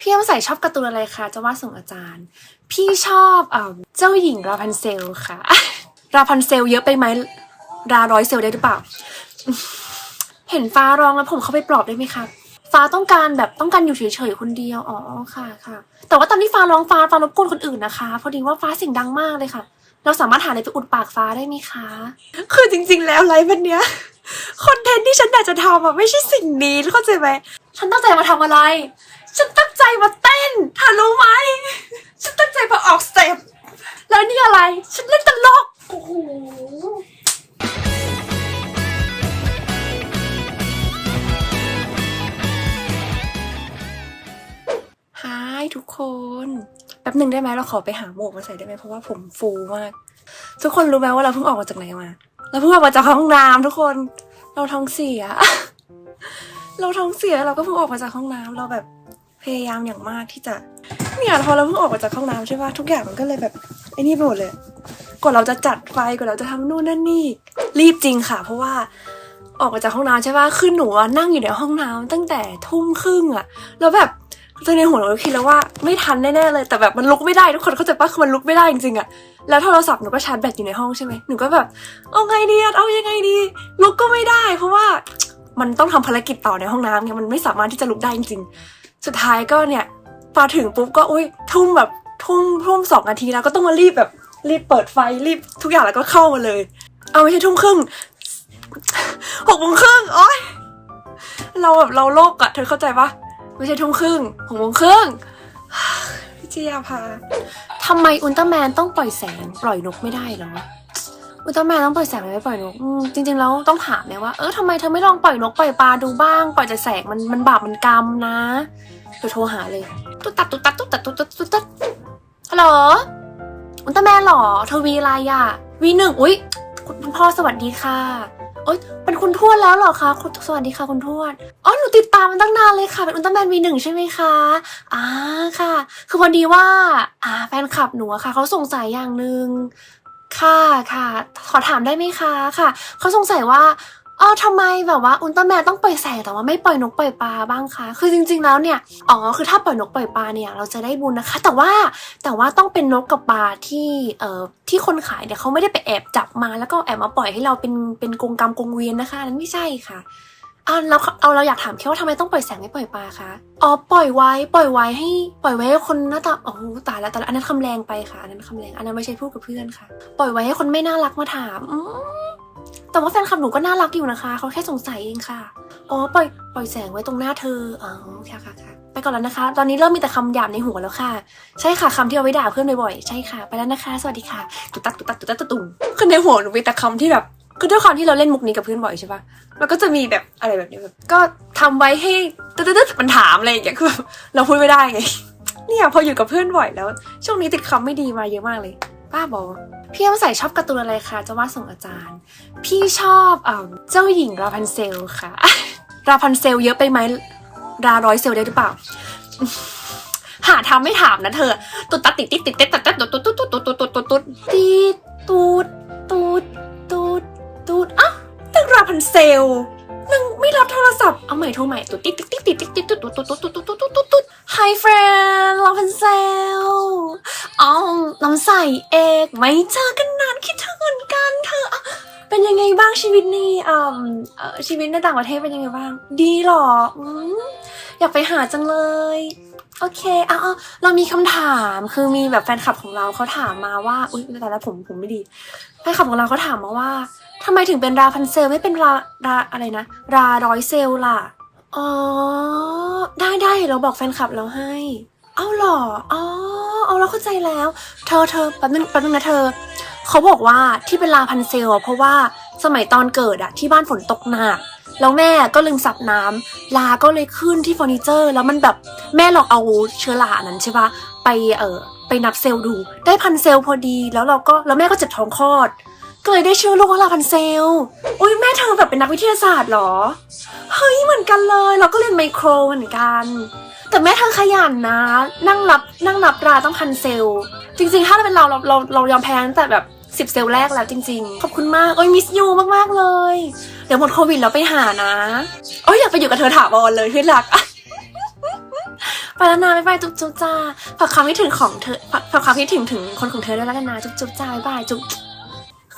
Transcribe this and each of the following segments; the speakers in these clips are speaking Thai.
พี่น้ำใสชอบการ์ตูนอะไรคะจะวาดส่งอาจารย์ พี่ชอบเอ่อเจ้าหญิงราพันเซลค่ะ ราพันเซลเยอะไปไหมราร้อยเซลได้หรือเปล่า เห็นฟ้าร้องแล้วผมเข้าไปปลอบได้ไหมครับฟ้าต้องการแบบต้องการอยู่เฉยๆคนเดียวอ๋อค่ะค่ะ แต่ว่าตอนที่ฟ้าร้องฟ้าฟ้ารบกวนคนอื่นนะคะ พอดีว่าฟ้าเสียงดังมากเลยค่ะ เราสามารถหาอะไรไปอุดปากฟ้าได้ไหมคะ คือจริง ๆ แล้วไลฟ์วันเนี้ยคอนเทนต์ที่ฉันอยากจะทำอะไม่ใช่สิ่งนี้เข้าใจไหมฉันตั้งใจมาทำอะไร ฉันตั้งใจมาเต้นเธอรู้ไหม ฉันตั้งใจมาออกสเต็ปแล้วนี่อะไร ฉันเล่นตลก โอ้โหฮายทุกคน แป๊บหนึ่งได้ไหมเราขอไปหาหมวกมาใส่ได้ไหมเพราะว่าผมฟูมาก ทุกคนรู้ไหมว่าเราเพิ่งออกมาจากไหนมา เราเพิ่งออกมาจากห้องน้ำทุกคน เราท้องเสีย เราท้องเสียเราก็เพิ่งออกมาจากห้องน้ำเราแบบ ยายามอย่างมากที่จะเนี่ยพอเราเพิ่งออกมาจากห้องน้ำใช่ปะทุกอย่างมันก็เลยแบบไอ้นี่ไปหมดเลยกว่าเราจะจัดไฟกว่าเราจะทำนู่นนั่นนี่ รีบจริงค่ะ เพราะว่าออกมาจากห้องน้ำใช่ปะคือหนูนั่งอยู่ในห้องน้ำตั้งแต่ทุ่มครึ่งอะแล้วแบบตอนในหัวหนูคิดแล้วว่าไม่ทันแน่ๆเลย แต่แบบมันลุกไม่ได้ทุกคนเข้าใจปะคือมันลุกไม่ได้จริงๆอะแล้วโทรศัพท์หนูก็ชาร์จแบตอยู่ในห้องใช่ไหมหนูก็แบบเอาไงดีเอายังไงดี ลุกก็ไม่ได้ เพราะว่ามันต้องทำภารกิจต่อในห้องน้ำไงมันไม่สามารถที่จะลุกได้จริงๆ สุดท้ายก็เนี่ยพอถึงปุ๊บก็อุ้ยทุ่มแบบทุ่มทุ่มสองนาทีแล้วก็ต้องมารีบแบบรีบเปิดไฟรีบทุกอย่างแล้วก็เข้ามาเลย เอาไม่ใช่ทุ่มครึ่งหกโมงครึ่งโอ๊ยเราแบบเราโลกอะเธอเข้าใจปะไม่ใช่ทุ่มครึ่งหกโมงครึ่งพี่จียาพาทำไมอุลตร้าแมนต้องปล่อยแสง ปล่อยนกไม่ได้หรอ อุลตร้าแมนต้องปล่อยแสงไม่ปล่อยนกจริงๆแล้วต้องถามเนี่ยว่าเออทำไมเธอไม่ลองปล่อยนกปล่อยปลาดูบ้าง ปล่อยแต่แสงมันมันบาปมันกรรมนะเดี๋ยวโทรหาเลยตุ๊ดตัดตุ๊ดตัดตุ๊ดตัดตุ๊ดตัดตุ๊ดตัดฮัลโหลอุลตร้าแมนหรอเธอวีอะไรอะวีหนึ่งอุ๊ยคุณพ่อสวัสดีค่ะโอ๊ยเป็นคุณทวดแล้วเหรอคะคุณสวัสดีค่ะคุณทวดอ๋อหนูติดตามมันตั้งนานเลยค่ะเป็นอุลตร้าแมนวีหนึ่งใช่ไหมคะอ่าค่ะ คือพอดีว่า อ่าแฟนคลับหนูอะค่ะเขาสงสัยอย่างหนึ่ง ค่ะค่ะ ขอถามได้ไหมคะค่ะเขาสงสัยว่าอ๋อทำไมแบบว่าอุลตร้าแมนต้องปล่อยแสงแต่ว่าไม่ปล่อยนกปล่อยปลาบ้างคะ คือจริง ๆ แล้วเนี่ย อ๋อ คือถ้าปล่อยนกปล่อยปลาเนี่ยเราจะได้บุญนะคะ แต่ว่าแต่ว่าต้องเป็นนกกับปลาที่เอ่อที่คนขายเนี่ยเขาไม่ได้ไปแอบจับมาแล้วก็แอบมาปล่อยให้เราเป็นเป็นกรงกรรมกรงเวียนนะคะนนั้นไม่ใช่ค่ะ อ่าเราเอาเราอยากถามแค่ว่าทำไมต้องปล่อยแสงไม่ปล่อยปลาคะ อ๋อปล่อยไว้ ปล่อยไว้ให้ ปล่อยไว้ให้คนหน้าตาโอ้ตายแล้วตายแล้วอันนั้นคำแรงไปค่ะอันนั้นคำแรงอันนั้นไม่ใช่พูดกับเพื่อนค่ะ ปล่อยไว้ให้คนไม่น่ารักมาถามอืมแต่ว่าแฟนคลับหนูก็น่ารักอยู่นะคะเขาแค่สงสัยเองค่ะอ๋อปล่อยปล่อยแสงไว้ตรงหน้าเธออ๋อค่ะค่ะค่ะไปก่อนแล้วนะคะ ตอนนี้เริ่มมีแต่คำหยาบในหัวแล้วค่ะ ใช่ค่ะคำที่เอาไว้ด่าเพื่อนบ่อยๆใช่ค่ะ ไปแล้วนะคะ สวัสดีค่ะ ตุ๊ตักตุ๊ตักตุ๊ตักตุตุงคือในหัวหนูมีแต่คำที่แบบ คือด้วยความที่เราเล่นมุกนี้กับเพื่อนบ่อยใช่ปะมันก็จะมีแบบอะไรแบบนี้แบบก็ทำไว้ให้ตึ๊ดตึ๊ดตึ๊ดมันถามอะไรอย่างเงี้ยคือเราพูดไม่ได้ไง เนี่ยพออยู่กับเพื่อนบ่อยแล้ว ช่วงนี้ติดคำไม่ดีมาเยอะมากเลย ป้าบอกพี่น้ำใสชอบการ์ตูนอะไรคะจะวาดส่งอาจารย์ พี่ชอบเอ่อเจ้าหญิงราพันเซลค่ะ ราพันเซลเยอะไปไหมราร้อยเซลได้หรือเปล่า หาทำไม่ถามนะเธอ ตุ๊ดตัดติดติดติดติดตัดตัดตุ๊ดตุ๊ดตุ๊ดตุ๊ดตุ๊ดตุดตุดตุดติดตูดตูด พันเซลนึงไม่รับโทรศัพท์เอาใหม่โทรใหม่ตุ๊ดติ๊ดติ๊ดติดติดติดติดตุดตุดตุดตุดตุดตุดตุดตุดตุดตุด Hi friend ราพันเซลอ๋อน้ำใสเอกไม่เจอกันนานคิดถึงเหมือนกันเธอเป็นยังไงบ้างชีวิตในอ่าชีวิตในต่างประเทศเป็นยังไงบ้าง ดีหรออยากไปหาจังเลยโอเคเอาเอาเรามีคำถามคือมีแบบแฟนคลับของเราเขาถามมาว่า อุ้ยแต่ละผมผมไม่ดี แฟนคลับของเราเขาถามมาว่าำไมถึงเป็นราพันเซลไม่เป็นราราอะไรนะ ราร้อยเซลล่ะ อ๋อ ได้ได้เราบอกแฟนคลับเราให้ เอาหรอ อ๋อ เอาเราเข้าใจแล้ว เธอเธอแป๊บนึงแป๊บนึงนะเธอ เขาบอกว่าที่เป็นลาพันเซลเพราะว่าสมัยตอนเกิดอะที่บ้านฝนตกหนักแล้วแม่ก็ลืมสับน้ำลาก็เลยขึ้นที่เฟอร์นิเจอร์ แล้วมันแบบแม่ลองเอาเชื้อรานั้นใช่ปะไปเออไปนับเซลล์ดู ได้พันเซลล์พอดี แล้วเราก็แล้วแม่ก็เจ็บท้องคลอด ก็เลยได้ชื่อลูกว่าลาพันเซล อุ้ยแม่เธอแบบเป็นนักวิทยาศาสตร์เหรอ เฮ้ยเหมือนกันเลย เราก็เรียนไมโครเหมือนกัน แต่แม่เธอขยันนะ นั่งนับนั่งนับราต้องพันเซล จริง ๆ ถ้าเป็นเราเราเราเรายอมแพ้ตั้งแต่แบบสิบเซลแรกแล้วจริงๆ ขอบคุณมากโอ้ยมิสยูมากๆเลย เดี๋ยวหมดโควิดแล้วไปหานะโอ้ยอยากไปอยู่กับเธอถาวรเลยที่รักไปแล้วนะบ๊ายบายจุ๊บจุ๊บจ้าฝากความคิดถึงของเธอฝากฝากความคิดถึงถึงคนของเธอด้วยแล้วกันนะจุ๊บจุ๊บจ้าบ๊ายบายจุ๊บ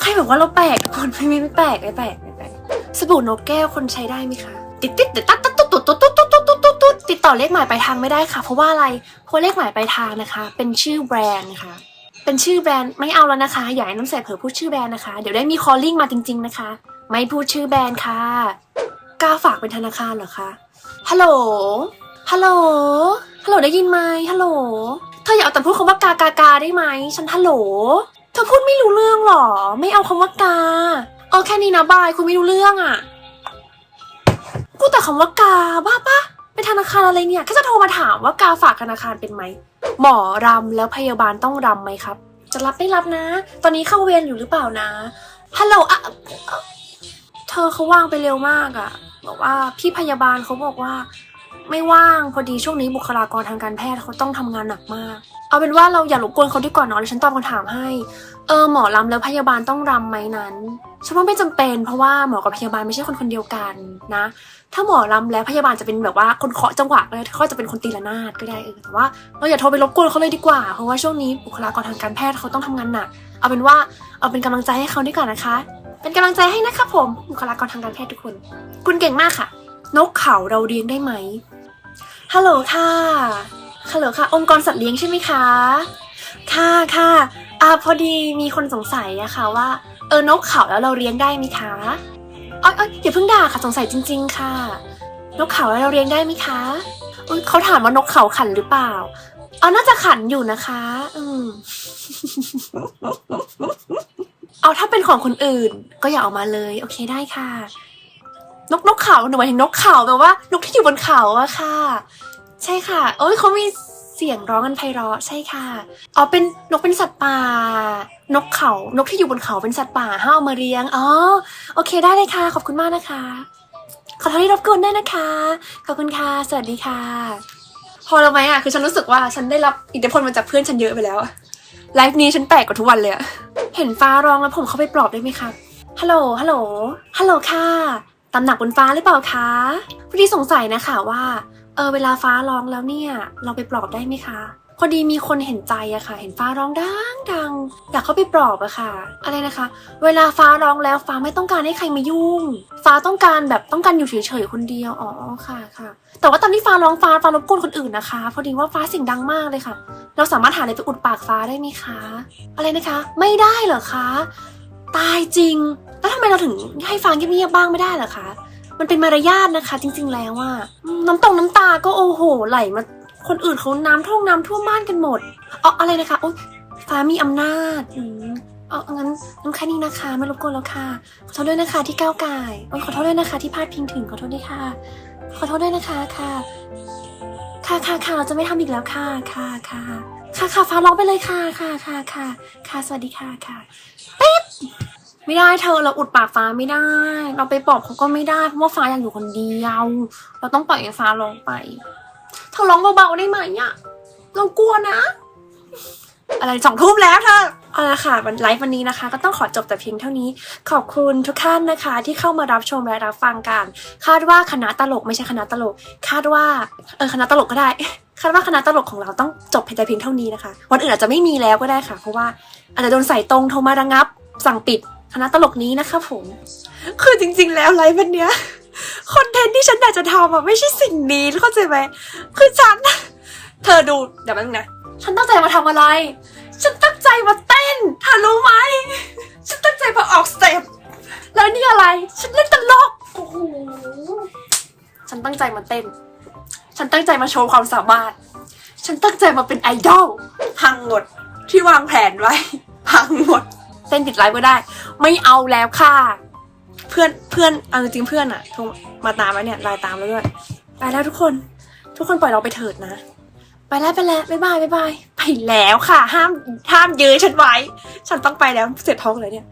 ใครบอกว่าเราแปลกทุกคนไม่ไม่ไม่แปลกไม่แปลกไม่แปลกสบู่นกแก้วคนใช้ได้ไหมคะติดติดติดตัดตัดตุ๊ดตุ๊ดตุ๊ดตุ๊ดตุ๊ดตุ๊ดตุ๊ดตุ๊ดติดต่อเลขหมายปลายทางไม่ได้ค่ะ เพราะว่าอะไรเพราะเลขหมายปลายทางนะคะ เป็นชื่อแบรนด์นะคะเป็นชื่อแบรนด์ไม่เอาแล้วนะคะอย่าให้น้ำใสเผลอพูดชื่อแบรนด์นะคะ เดี๋ยวได้มีคอลลิ่งมาจริง ๆนะคะ ไม่พูดชื่อแบรนด์ค่ะกล้าฝากเป็นธนาคารเหรอคะฮัลโหลฮัลโหลฮัลโหลได้ยินไหมฮัลโหลเธออย่าเอาแต่พูดคำว่ากากากาได้ไหมฉันฮัลโหล อพูดไม่รู้เรื่องหรอ ไม่เอาคำว่ากา เออแค่นี้นะบายคุณไม่รู้เรื่องอะพูแต่คำว่ากาบ้าปะเป็นธนาคารอะไรเนี่ยแค่จะโทรมาถามว่ากาฝากธนาคารเป็นไหม หมอรำแล้วพยาบาลต้องรำไหมครับ จะรับไม่รับนะ ตอนนี้เข้าเวรอยู่หรือเปล่านะ ฮัลโหลอะอะเธอเขาว่างไปเร็วมากอะบอกว่าพี่พยาบาลเขาบอกว่า ไม่ว่างพอดีช่วงนี้บุคลากรทางการแพทย์เขาต้องทำงานหนักมาก เอาเป็นว่าเราอย่ารบกวนเขาดีกว่อนเนาะเดี๋ยวฉันตอบคำถามให้ เออหมอรำแล้วพยาบาลต้องรำไหมนั้นฉันว่าไม่จำเป็น เพราะว่าหมอกับพยาบาลไม่ใช่คนคนเดียวกันนะ ถ้าหมอรำแล้วพยาบาลจะเป็นแบบว่าคนเคาะจังหวะก็ได้เขาจะเป็นคนตีละนาดก็ได้เออแต่ว่าเราอย่าโทรไปรบกวนเขาเลยดีกว่า เพราะว่าช่วงนี้บุคลากรทางการแพทย์เขาต้องทำงานหนัก เอาเป็นว่าเอาเป็นกำลังใจให้เขาดีกว่านะคะ เป็นกำลังใจให้นะคะผมบุคลากรทางการแพทย์ทุกคน คุณเก่งมากค่ะนกเขาเราเลี้ยงได้ไหม ฮัลโหลค่ะ ฮัลโหลค่ะ องค์กรสัตว์เลี้ยงใช่ไหมคะ ค่ะค่ะอ่าพอดีมีคนสงสัยอะค่ะว่า เออนกเขาแล้วเราเลี้ยงได้ไหมคะอ๋ออ๋ออย่าเพิ่งด่าค่ะสงสัยจริง ๆ ค่ะ นกเขาแล้วเราเลี้ยงได้ไหมคะอุ๊ยเขาถามว่านกเขาขันหรือเปล่าอ๋อน่าจะขันอยู่นะคะ อืมเอาถ้าเป็นของคนอื่นก็อย่าเอามาเลย โอเคได้ค่ะ นกนกเขาหนูหมายถึงนกเขาแบบว่านกที่อยู่บนเขาอะค่ะ ใช่ค่ะโอ้ยเขามีเสียงร้องกันไพเราะใช่ค่ะอ๋อเป็นนกเป็นสัตว์ป่า นกเขา นกที่อยู่บนเขาเป็นสัตว์ป่าห้ามเอามาเลี้ยงอ๋อโอเคได้เลยค่ะ ขอบคุณมากนะคะ ขอโทษที่รบกวนด้วยนะคะ ขอบคุณค่ะ สวัสดีค่ะ พอแล้วไหมอะคือฉันรู้สึกว่าฉันได้รับอิทธิพลมาจากเพื่อนฉันเยอะไปแล้วไลฟ์นี้ฉันแปลกกว่าทุกวันเลยเห็นฟ้าร้องแล้วผมเข้าไปปลอบได้ไหมครับฮัลโหลฮัลโหลฮัลโหลค่ะ ตำหนักบนฟ้าหรือเปล่าคะพอดีสงสัยนะคะว่าเออเวลาฟ้าร้องแล้วเนี่ย เราไปปลอบได้ไหมคะพอดีมีคนเห็นใจอะค่ะ เห็นฟ้าร้องดังดังอยากเข้าไปปลอบอะค่ะ อะไรนะคะ เวลาฟ้าร้องแล้วฟ้าไม่ต้องการให้ใครมายุ่ง ฟ้าต้องการแบบต้องการอยู่เฉยๆคนเดียวอ๋อค่ะค่ะ แต่ว่าตอนที่ฟ้าร้องฟ้าฟ้ารบกวนคนอื่นนะคะ พอดีว่าฟ้าเสียงดังมากเลยค่ะ เราสามารถหาอะไรไปอุดปากฟ้าได้ไหมคะ อะไรนะคะ ไม่ได้เหรอคะ ตายจริง แล้วทำไมเราถึงให้ฟ้าเงียบๆบ้างไม่ได้เหรอคะ มันเป็นมารยาทนะคะ จริง ๆ แล้วอะอืมน้ำตรงน้ำตาก็โอ้โหไหลมาคนอื่นเขาน้ำท่วมน้ำท่วมบ้านกันหมดเอ๋ออะไรนะคะโอ๊ยฟ้ามีอำนาจอืมเอ๋องั้นงั้นแค่นี้นะคะ ไม่รบกวนแล้วค่ะ ขอโทษด้วยนะคะที่ก้าวไก่ายขอโทษด้วยนะคะ ที่พลาดพิงถึงขอโทษด้วยค่ะ ขอโทษด้วยนะคะค่ะ ค่ะค่ะค่ะเราจะไม่ทำอีกแล้วค่ะค่ะค่ะค่ะค่ะฟ้าร้องไปเลยค่ะค่ะค่ะค่ะค่ะสวัสดีค่ะค่ะ ไม่ได้เธอเราอุดปากฟ้าไม่ได้ เราไปปอบเขาก็ไม่ได้เพราะว่าฟ้าอยากอยู่คนเดียว เราต้องปล่อยให้ฟ้าร้องไปเธอร้องเบาๆได้ไหมอะเรากลัวนะ อะไรสองทุ่มแล้วเธอเอาละค่ะวันไลฟ์วันนี้นะคะ ก็ต้องขอจบแต่เพียงเท่านี้ ขอบคุณทุกท่านนะคะ ที่เข้ามารับชมและรับฟังกัน คาดว่าคณะตลกไม่ใช่คณะตลก คาดว่าเออคณะตลกก็ได้ คาดว่าคณะตลกของเราต้องจบเพียงแต่เพียงเท่านี้นะคะวันอื่นอาจจะไม่มีแล้วก็ได้ค่ะ เพราะว่าอาจจะโดนใส่ตรงโทรมาระงับ สั่งปิดคณะตลกนี้นะคะผม คือจริง ๆ แล้วไลฟ์วันเนี้ยคอนเทนต์ที่ฉันอยากจะทำอะไม่ใช่สิ่งนี้เข้าใจไหมคือฉัน เธอดูเดี๋ยวแป๊บนึงนะฉันตั้งใจมาทำอะไร ฉันตั้งใจมาเต้นเธอรู้ไหมฉันตั้งใจมาออกสเต็ปแล้วนี่อะไร ฉันเล่นตลกโอ้โหฉันตั้งใจมาเต้น ฉันตั้งใจมาโชว์ความสามารถ ฉันตั้งใจมาเป็นไอดอลพังหมดที่วางแผนไว้ พังหมด เต้นติดไลฟ์ก็ได้ ไม่เอาแล้วค่ะ เพื่อนเพื่อนเอาจริงเพื่อนอะโทรมาตามแล้วเนี่ยไลน์ตามแล้วด้วยไปแล้วทุกคน ทุกคนปล่อยเราไปเถิดนะ ไปแล้วไปแล้วบ๊ายบายบ๊ายบายไปแล้วค่ะ ห้ามห้ามยื้อฉันไว้ ฉันต้องไปแล้วเสร็จท้องเลยเนี่ย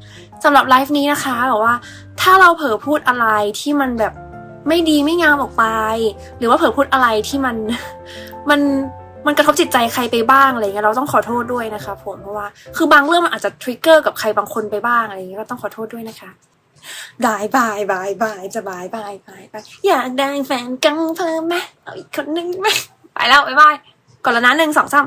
สำหรับไลฟ์นี้นะคะแบอกว่า ถ้าเราเผลอพูดอะไรที่มันแบบไม่ดีไม่งามออกไป หรือว่าเผลอพูดอะไรที่มันมัน มันกระทบจิตใจใครไปบ้างอะไรเงี้ยเราต้องขอโทษด้วยนะคะผมเพราะว่าคือบางเรื่องมันอาจจะทริกเกอร์กับใครบางคนไปบ้างอะไรเงี้ยก็ต้องขอโทษด้วยนะคะบายบายบายบายจะบายบายบายบายอยากได้แฟนกังเพิ่มไหมเอาอีกคนนึงไหมไปแล้วบายบายก่อนละนะหนึ่งสองสาม